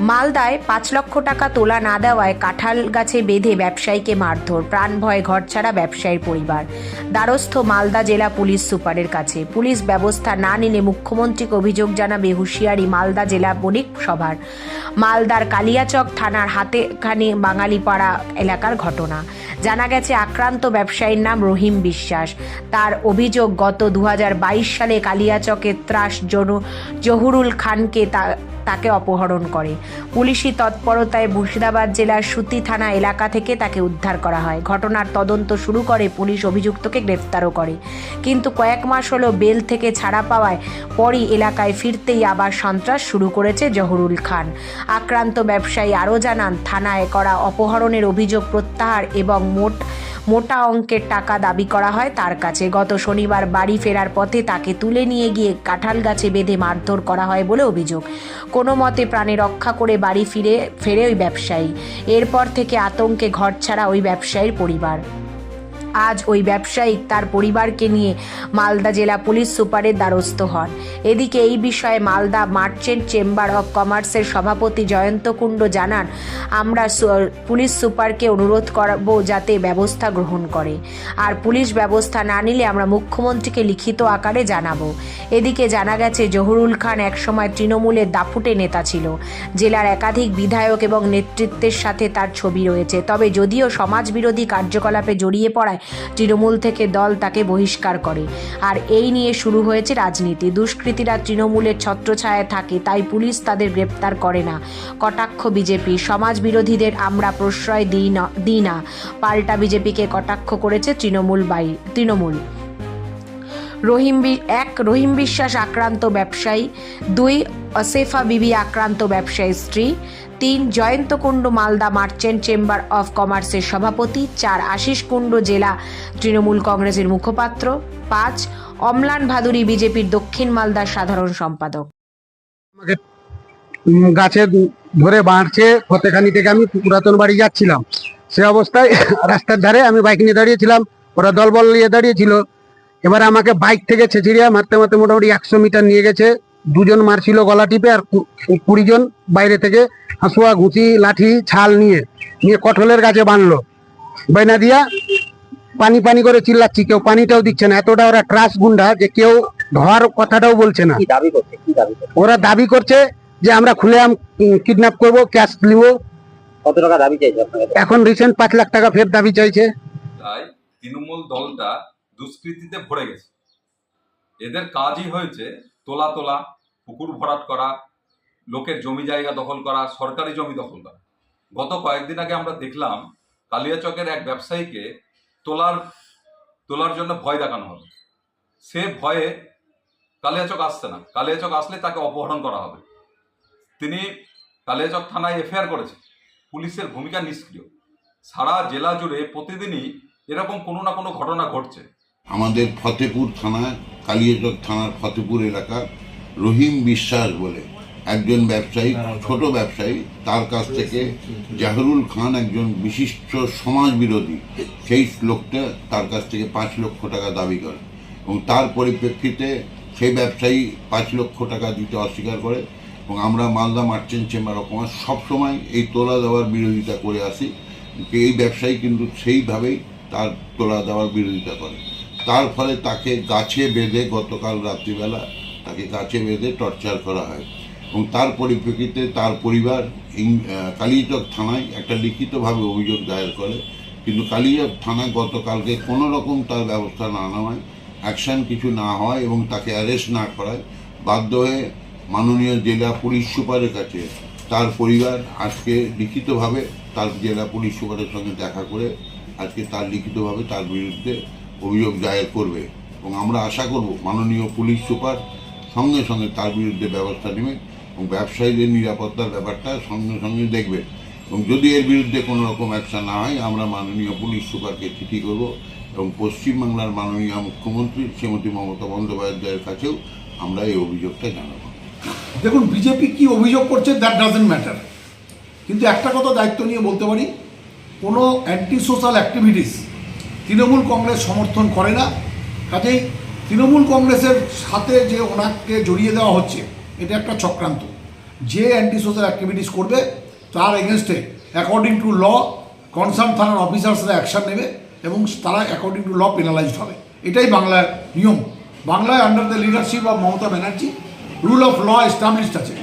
মালদায় পাঁচ লক্ষ টাকা তোলা না দেওয়ায় কাঁঠাল গাছে বেঁধে ব্যবসায়ীকে মারধর, প্রাণ ভয়ে ঘরছাড়া ব্যবসায়ীর পরিবার। দ্বারস্থ মালদা জেলা পুলিশ সুপারের কাছে। পুলিশ ব্যবস্থা না নিলে মুখ্যমন্ত্রীকে অভিযোগ জানাবে হুঁশিয়ারি মালদা জেলা বণিক সভার। মালদার কালিয়াচক থানার হাতেখানি বাঙালিপাড়া এলাকার ঘটনা। জানা গেছে, আক্রান্ত ব্যবসায়ীর নাম রহিম বিশ্বাস। তার অভিযোগ, গত দু হাজার বাইশ সালে কালিয়াচকের ত্রাস জনু জহুরুল খানকে তা তাকে অপহরণ করে। পুলিশি তৎপরতায় মুর্শিদাবাদ জেলার সুতি থানা এলাকা থেকে তাকে উদ্ধার করা হয়। ঘটনার তদন্ত শুরু করে পুলিশ অভিযুক্তকে গ্রেফতারও করে। কিন্তু কয়েক মাস হলো বেল থেকে ছাড়া পাওয়ায় পরই এলাকায় ফিরতেই আবার সন্ত্রাস শুরু করেছে জহরুল খান। আক্রান্ত ব্যবসায়ী আরও জানান, থানায় করা অপহরণের অভিযোগ প্রত্যাহার এবং মোট মোটা অঙ্কের টাকা দাবি করা হয় তার কাছে। গত শনিবার বাড়ি ফেরার পথে তাকে তুলে নিয়ে গিয়ে কাঁঠাল গাছে বেঁধে মারধর করা হয় বলে অভিযোগ। কোনো মতে প্রাণে রক্ষা করে বাড়ি ফিরে, ফেরে ওই ব্যবসায়ী। এরপর থেকে আতঙ্কে ঘর ছাড়া ওই ব্যবসায়ীর পরিবার। আজ ওই ব্যবসায়িক তার পরিবারকে নিয়ে মালদা জেলা পুলিশ সুপারের দ্বারস্থ হন। এদিকে এই বিষয়ে মালদা মার্চেন্ট চেম্বার অব কমার্সের সভাপতি জয়ন্ত কুণ্ড জানান, আমরা পুলিশ সুপারকে অনুরোধ করব যাতে ব্যবস্থা গ্রহণ করে। আর পুলিশ ব্যবস্থা না নিলে আমরা মুখ্যমন্ত্রীকে লিখিত আকারে জানাব। এদিকে জানা গেছে, জহুরুল খান একসময় তৃণমূলের দাপুটে নেতা ছিল। জেলার একাধিক বিধায়ক এবং নেতৃত্বের সাথে তার ছবি রয়েছে। তবে যদিও সমাজবিরোধী কার্যকলাপে জড়িয়ে পড়ায় তৃণমূল থেকে দল তাকে বহিষ্কার করে। আর এই নিয়ে শুরু হয়েছে রাজনীতি। দুষ্কৃতীরা তৃণমূলের ছত্রছায়ায় থাকে, তাই পুলিশ তাদের গ্রেপ্তার করে না। কটাক্ষ বিজেপি। সমাজ বিরোধীদের আমরা প্রশ্রয় দিই না দিই না। পাল্টা বিজেপিকে কটাক্ষ করেছে তৃণমূল বাই, তৃণমূল। রহিম এক, রহিম বিশ্বাস আক্রান্ত ব্যবসায়ী। দুই, অসেফা বিবি আক্রান্ত ব্যবসায়ী স্ত্রী। তিন, Jayanta Kundu Malda merchant chamber of কমার্সের সভাপতি। চার, আশিস কুণ্ড জেলা তৃণমূল কংগ্রেসের মুখপাত্র। পাঁচ, অমলান ভাদুরী বিজেপির দক্ষিণ মালদার সাধারণ সম্পাদক। গাছে ধরে বাঁধছে, ফতেখানি থেকে আমি পুরাতন বাড়ি যাচ্ছিলাম। সে অবস্থায় রাস্তার ধারে আমি বাইক নিয়ে দাঁড়িয়েছিলাম, ওরা দলবল নিয়ে দাঁড়িয়েছিল। এবারে আমাকে বাইক থেকে ছেঁচিড়িয়া মারতে মারতে মোটামুটি একশো মিটার নিয়ে গেছে। দুজন মারছিল গলা টিপে আর কুড়ি জন বাইরে থেকে হাঁসুয়া ঘুষি লাঠি ছাল নিয়ে নিয়ে কঠলের গাছে বাঁধলো। বাইনা দিয়া পানি পানি করে চিল্লাচ্ছি কেউ পানিটাও দিচ্ছে না। এতটা ওরা ট্রাস গুন্ডা যে কেউ ধোয়ার কথাটাও বলছে না। কি দাবি করছে? কি দাবি করছে? ওরা দাবি করছে যে আমরা খুলে আম কিডন্যাপ করব ক্যাশ নিব। কত টাকা দাবি চাইছে এখন রিসেন্ট পাঁচ লাখ টাকা ফের দাবি চাইছে। তাই তৃণমূল দলটা দুষ্কৃতিতে ভরে গেছে। এদের কাজই হয়েছে তোলা তোলা, পুকুর ভরাট করা, লোকের জমি জায়গা দখল করা, সরকারি জমি দখল করা। গত কয়েকদিন আগে আমরা দেখলাম কালিয়াচকের এক ব্যবসায়ীকে তোলার তোলার জন্য ভয় দেখানো হলো। সে ভয়ে কালিয়াচক আসছে না। কালিয়াচক আসলে তাকে অপহরণ করা হবে। তিনি কালিয়াচক থানায় এফআইআর করেছে পুলিশের ভূমিকা নিষ্ক্রিয়। সারা জেলা জুড়ে প্রতিদিনই এরকম কোনো না কোনো ঘটনা ঘটছে। আমাদের ফতেপুর থানা, কালিয়াচক থানার ফতেপুর এলাকার রহিম বিশ্বাস বলে একজন ব্যবসায়ী, ছোট ব্যবসায়ী, তার কাছ থেকে জাহরুল খান একজন বিশিষ্ট সমাজ বিরোধী সেই লোকটা তার কাছ থেকে পাঁচ লক্ষ টাকা দাবি করে এবং তার পরিপ্রেক্ষিতে সেই ব্যবসায়ী পাঁচ লক্ষ টাকা দিতে অস্বীকার করে এবং আমরা Malda merchant chamber of commerce সবসময় এই তোলা দেওয়ার বিরোধিতা করে আসি। এই ব্যবসায়ী কিন্তু সেইভাবেই তার তোলা দেওয়ার বিরোধিতা করে। তার ফলে তাকে গাছে বেঁধে গতকাল রাত্রিবেলা তাকে গাছে বেঁধে টর্চার করা হয়। এবং তার পরিপ্রেক্ষিতে তার পরিবার কালিয়াচক থানায় একটা লিখিতভাবে অভিযোগ দায়ের করে। কিন্তু কালিয়াচক থানা গতকালকে কোনো রকম তার ব্যবস্থা না নেওয়ায়, অ্যাকশন কিছু না হয় এবং তাকে অ্যারেস্ট না করায় বাধ্য হয়ে মাননীয় জেলা পুলিশ সুপারের কাছে তার পরিবার আজকে লিখিতভাবে তার জেলা পুলিশ সুপারের সঙ্গে দেখা করে আজকে তার লিখিতভাবে তার বিরুদ্ধে অভিযোগ দায়ের করবে। এবং আমরা আশা করব মাননীয় পুলিশ সুপার সঙ্গে সঙ্গে তার বিরুদ্ধে ব্যবস্থা নেবে এবং ব্যবসায়ীদের নিরাপত্তার ব্যাপারটা সঙ্গে সঙ্গে দেখবে। এবং যদি এর বিরুদ্ধে কোনো রকম অ্যাকশন না হয়, আমরা মাননীয় পুলিশ সুপারকে চিঠি করব এবং পশ্চিমবাংলার মাননীয় মুখ্যমন্ত্রী শ্রীমতী মমতা বন্দ্যোপাধ্যায়ের কাছেও আমরা এই অভিযোগটা জানাব। দেখুন বিজেপি কি অভিযোগ করছে দ্যাট ডাজেন্ট ম্যাটার কিন্তু একটা কথা দায়িত্ব নিয়ে বলতে পারি, কোনো anti social activities Trinamool Congress সমর্থন করে না। কাজেই তৃণমূল কংগ্রেসের সাথে যে ওনাকে জড়িয়ে দেওয়া হচ্ছে, এটা একটা চক্রান্ত। যে অ্যান্টি সোশ্যাল অ্যাক্টিভিটিস করবে, তার এগেনস্টে অ্যাকর্ডিং টু ল কনসার্ন থানার অফিসার্সরা অ্যাকশন নেবে এবং তারা অ্যাকর্ডিং টু ল পেনালাইজড হবে। এটাই বাংলার নিয়ম। বাংলায় under the leadership of Mamata Banerjee rule of law established আছে।